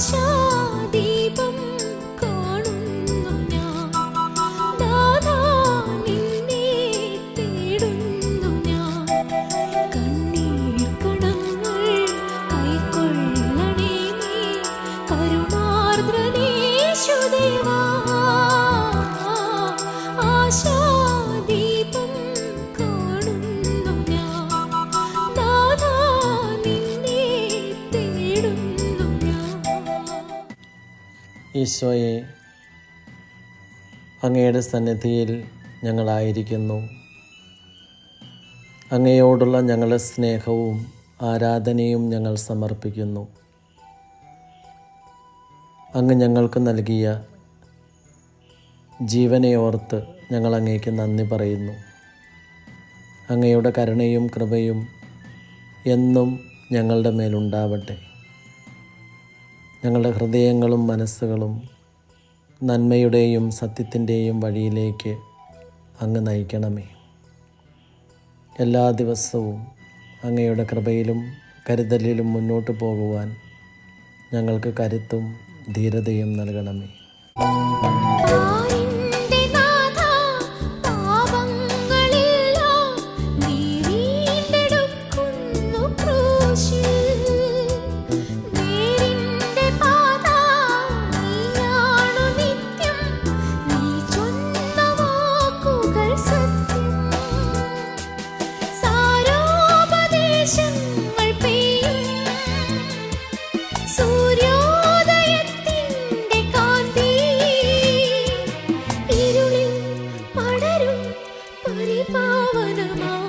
秋 ഈശോയെ അങ്ങയുടെ സന്നിധിയിൽ ഞങ്ങളായിരിക്കുന്നു. അങ്ങയോടുള്ള ഞങ്ങളുടെ സ്നേഹവും ആരാധനയും ഞങ്ങൾ സമർപ്പിക്കുന്നു. അങ്ങ് ഞങ്ങൾക്ക് നൽകിയ ജീവനെ ഓർത്ത് ഞങ്ങൾ അങ്ങേക്ക് നന്ദി പറയുന്നു. അങ്ങയുടെ കരുണയും കൃപയും എന്നും ഞങ്ങളുടെ മേലുണ്ടാവട്ടെ. ഞങ്ങളുടെ ഹൃദയങ്ങളും മനസ്സുകളും നന്മയുടെയും സത്യത്തിന്റെയും വഴിയിലേക്ക് അങ്ങ് നയിക്കണമേ. എല്ലാ ദിവസവും അങ്ങയുടെ കൃപയിലും കരുതലിലും മുന്നോട്ട് പോകുവാൻ ഞങ്ങൾക്ക് കരുത്തും ധീരതയും നൽകണമേ. over the mountain.